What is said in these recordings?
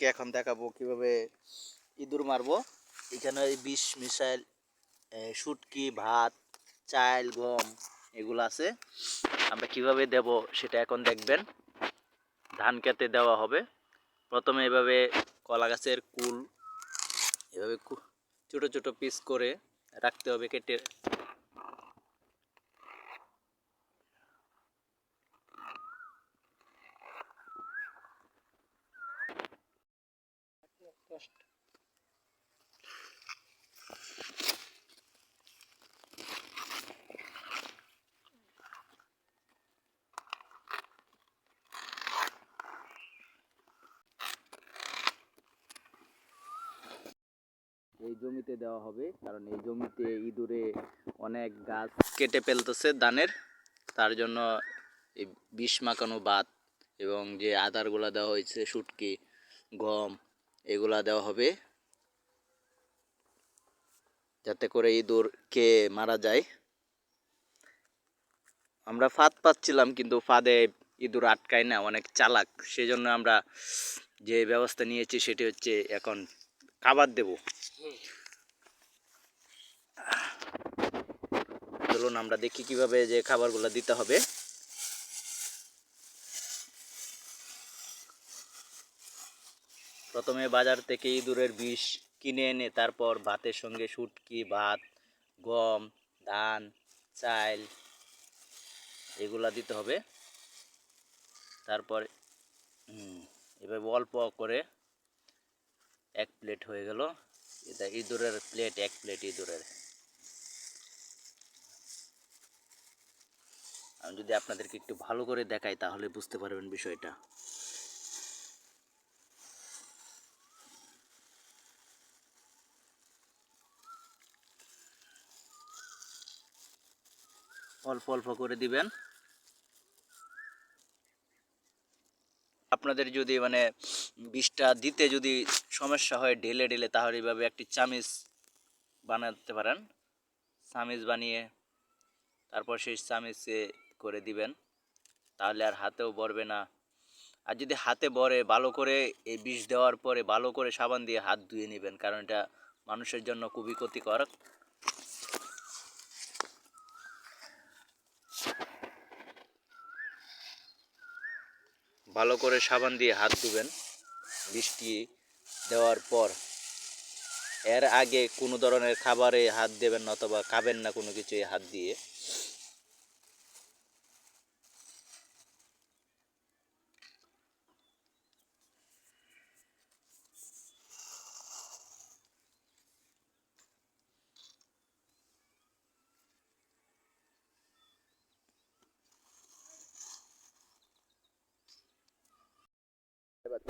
আপনাদেরকে এখন দেখাবো, কীভাবে ইঁদুর মারবো? এখানে ওই বিষ, মিসাইল শুটকি, ভাত, চাল, গম, এগুলো আছে। আমরা কীভাবে দেব সেটা এখন দেখবেন। ধান খেতে দেওয়া হবে। প্রথমে এভাবে কলা গাছের কুল, এভাবে ছোট ছোট পিস করে রাখতে হবে কেটে। এই জমিতে দেওয়া হবে, কারণ এই জমিতে ইঁদুরে অনেক গাছ কেটে ফেলতেছে ধানের। তার জন্য এই বিষ মাখানো ভাত এবং যে আদারগুলো দেওয়া হয়েছে, শুটকি, গম এগুলা দেওয়া হবে। যাতে করে ইঁদুর খেয়ে মারা যায়। আমরা ফাঁদ পাচ্ছিলাম, কিন্তু ফাঁদে ইঁদুর আটকায় না, অনেক চালাক। সেজন্য আমরা যে ব্যবস্থা নিয়েছি সেটি হচ্ছে এখন খাবার দেবো। চলুন আমরা দেখি কীভাবে যে খাবারগুলো দিতে হবে। প্রথমে বাজার থেকে ইঁদুরের বিষ কিনে এনে তারপর ভাতের সঙ্গে শুটকি, ভাত, গম, ধান, চাল এগুলা দিতে হবে। তারপর এভাবে অল্প করে এক প্লেট হয়ে গেল। এটা ইঁদুরের প্লেট, এক প্লেট ইঁদুরের। আমি যদি আপনাদেরকে একটু ভালো করে দেখাই তাহলে বুঝতে পারবেন বিষয়টা। অল্প অল্প করে দিবেন। আপনাদের যদি মানে বিষটা দিতে যদি সমস্যা হয় ঢেলে ঢেলে, তাহলে এইভাবে একটি চামিচ বানাতে পারেন। চামিচ বানিয়ে তারপর সেই চামিচে করে দিবেন। তাহলে আর হাতেও বরবে না। আর যদি হাতে বরে, ভালো করে এই বিষ দেওয়ার পরে ভালো করে সাবান দিয়ে হাত ধুয়ে নেবেন, কারণ এটা মানুষের জন্য খুবই ক্ষতিকর। ভালো করে সাবান দিয়ে হাত ধুবেন। বৃষ্টি দেওয়ার পর এর আগে কোনো ধরনের খাবারে হাত দেবেন অথবা খাবেন না কোনো কিছুই হাত দিয়ে। এবার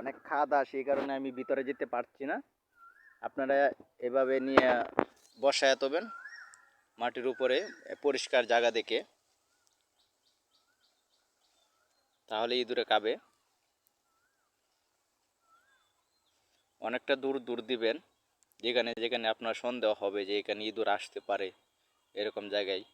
অনেক খাদা সেই কারণে আমি ভিতরে যেতে পারছি না। আপনারা এভাবে নিয়ে বসায় তবেন মাটির উপরে পরিষ্কার জায়গা দেখে। তাহলে ইঁদুরে খাবে। অনেকটা দূর দূর দিবেন, যেখানে যেখানে আপনার সন্দেহ হবে যে এখানে ইঁদুর আসতে পারে, এরকম জায়গায়।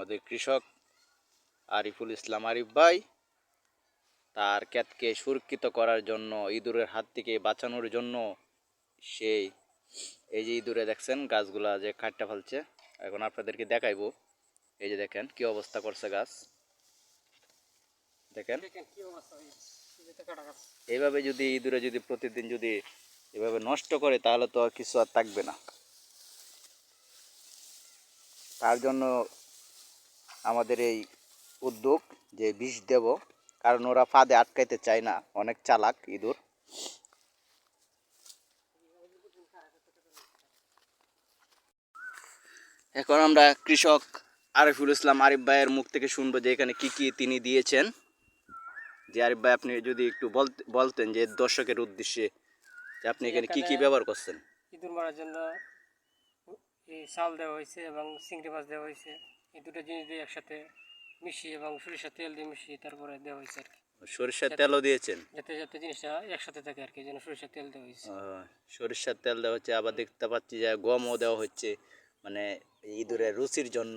আমাদের কৃষক আরিফুল ইসলাম আরিফ ভাই তার ক্ষেতকে সুরক্ষিত করার জন্য ইঁদুরের হাত থেকে বাঁচানোর জন্য সেই এই যে ইঁদুরে দেখছেন গাছগুলা যে কাটটা ফেলছে এখন আপনাদেরকে দেখাইবো। এই যে দেখেন কি অবস্থা করছে গাছ। দেখেন। এইভাবে যদি ইঁদুরে যদি প্রতিদিন যদি এভাবে নষ্ট করে তাহলে তো আর কিছু আর থাকবে না। তার জন্য আমাদের এই উদ্যোগ যে বিষ দেব কারণ ওরা ফাঁদে আটকাইতে চায় না অনেক চালাক ইঁদুর। এখন আমরা কৃষক আরিফুল ইসলাম আরিফ ভাইয়ের মুখ থেকে শুনব যে এখানে কি কি তিনি দিয়েছেন। যে আরিফ ভাই আপনি যদি একটু বলতে- বলতেন যে দর্শকের উদ্দেশ্যে যে আপনি এখানে কি কি ব্যবহার করছেন। ইঁদুর মারার জন্য এই চাল দেওয়া হয়েছে এবং চিংড়ি মাছ দেওয়া হয়েছে। এই দুটো জিনিস দিয়ে একসাথে মিশিয়ে এবং সরিষার তেল দিয়ে মিশিয়ে তারপরে দেওয়া হয়েছে আর কি। সরিষার তেলও দিয়েছেন? যাতে যাতে জিনিসটা একসাথে থাকে আর কি যেন সরিষার তেল দেওয়া হয়েছে। সরিষার তেল দেওয়া হচ্ছে আবার দেখতে পাচ্ছি যে গমও দেওয়া হচ্ছে মানে ইঁদুরের রুচির জন্য।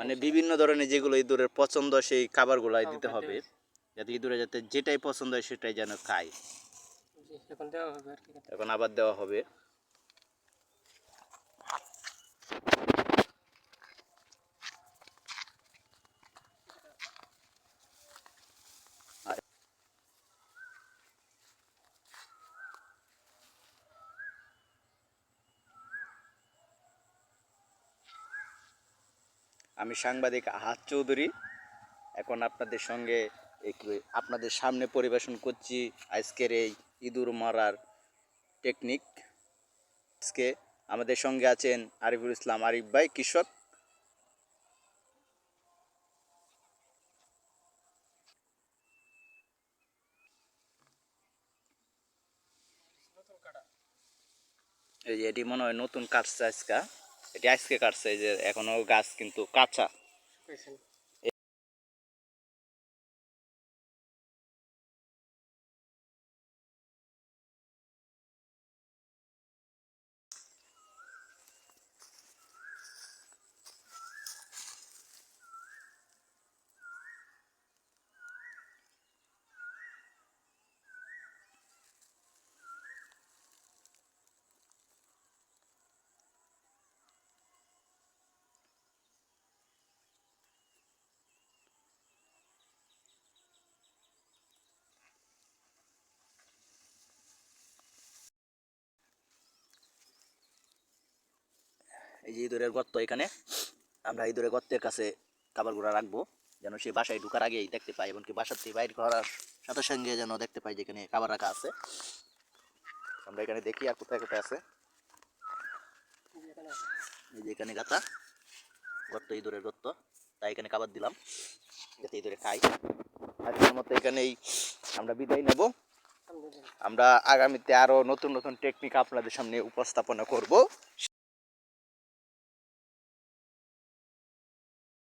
মানে বিভিন্ন ধরনের যেগুলো ইঁদুরের পছন্দ সেই খাবারগুলাই দিতে হবে। যাতে ইঁদুরে যাতে যেটাই পছন্দ হয় সেটাই যেন খায়। এখন দেওয়া হবে আর কি। এখন আবার দেওয়া হবে। আমি সাংবাদিক আহাত চৌধুরী। এখন আপনাদের সঙ্গে আপনাদের সামনে পরিবেশন করছি আজকের এই ইঁদুর মারার টেকনিক আজকে আমাদের সঙ্গে আছেন আরিফুল ইসলাম। আরিফ ভাই কৃষক এটি মনে হয় নতুন কাটছে আজকা। এটি আজকে কাটছে এই যে এখনও গাছ কিন্তু কাঁচা। এই যে ইঁদুরের গর্ত এখানে আমরা ইঁদুরের গর্তের কাছে খাবারগুলো রাখব যেন সে বাসায় ঢুকার আগেই দেখতে পাই এমনকি বাসার থেকে বাইর করার সাথে সঙ্গে যেন দেখতে পাই যে এখানে খাবার রাখা আছে। আমরা এখানে দেখি আর কোথায় কোথায় আছে। এই যে এখানে গাতা গর্ত ইঁদুরের গর্ত তাই এখানে খাবার দিলাম যাতে ইঁদুরে খাই আজকের মতো এখানেই আমরা বিদায় নেব। আমরা আগামীতে আরও নতুন নতুন টেকনিক আপনাদের সামনে উপস্থাপনা করব।